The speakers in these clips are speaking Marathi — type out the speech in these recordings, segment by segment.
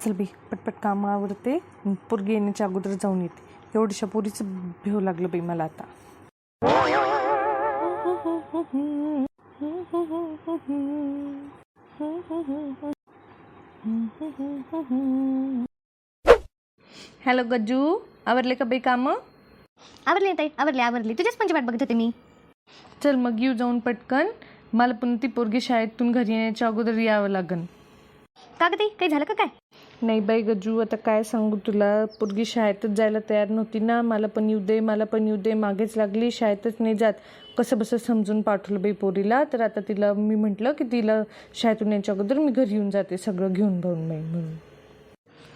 चल बाई पटपट कामं आवरते आणि पोरगी येण्याच्या अगोदर जाऊन येते. एवढ्याशा पोरीचं भेव लागलं बाई मला आता. हॅलो गज्जू आवरले का बाई कामं? आवरले ताई आवरले आवरले. तुझ्याच पंच वाट बघत होते मी. चल मग येऊ जाऊन पटकन. मला पण ती पोरगी शाळेतून घरी येण्याच्या अगोदर यावं लागन. का ग ताई काही झालं का काय? नाही बाई गजू आता काय सांगू तुला? पोरगी शाळेतच जायला तयार नव्हती ना. मला पण येऊ दे मला पण येऊ दे. मागेच लागली शाळेतच नाही जात. कसं बसं समजून पाठवलं बाई पोरीला. तर आता तिला मी म्हटलं की तिला शाळेतून यायच्या अगोदर मी घरी येऊन जाते सगळं घेऊन भाऊन बाई म्हणून.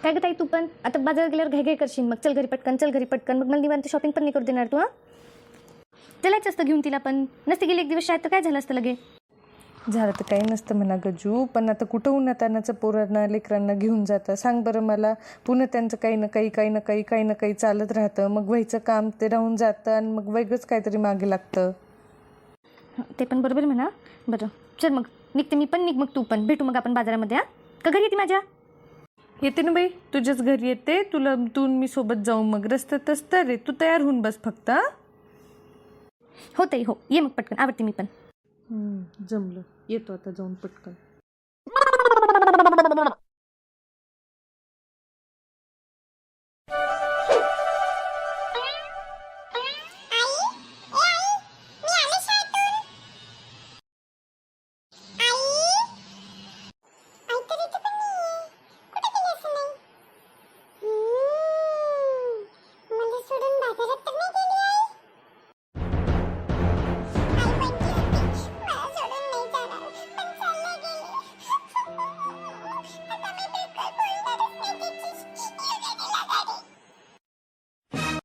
काय ग ताई तू पण? आता बाजार गेल्यावर घाई घाई करशील. मग चल घरी पटकन चल घरी पटकन. मग मला निवांत शॉपिंग पण नाही करू देणार तू हां? चलायचं असतं घेऊन तिला पण. नसते गेली एक दिवस शाळेत तर काय झालं असतं लगे? झालं तर काही नसतं म्हणा गजू पण आता कुठं उन्हातानाचं पोरांना लेकरांना घेऊन जातं? सांग बरं मला पुन्हा त्यांचं काही ना काही काही ना काही काही ना काही चालत राहतं. मग व्हायचं काम ते राहून जातं आणि मग वेगळंच काहीतरी मागे लागतं. ते पण बरोबर म्हणा. बरं चल मग. निघते मी पण निघ मग तू पण. भेटू मग आपण बाजारामध्ये हां? का घरी येते माझ्या? येते ना बाई. तुझ्याच घरी येते. तुला तू मी सोबत जाऊ मग. रस्त्यातच तर आहे तू तयार होऊन बस फक्त हा? हो ताई हो. ये मग पटकन. आवडते मी पण. जमलं. येतो आता जाऊन पटकन.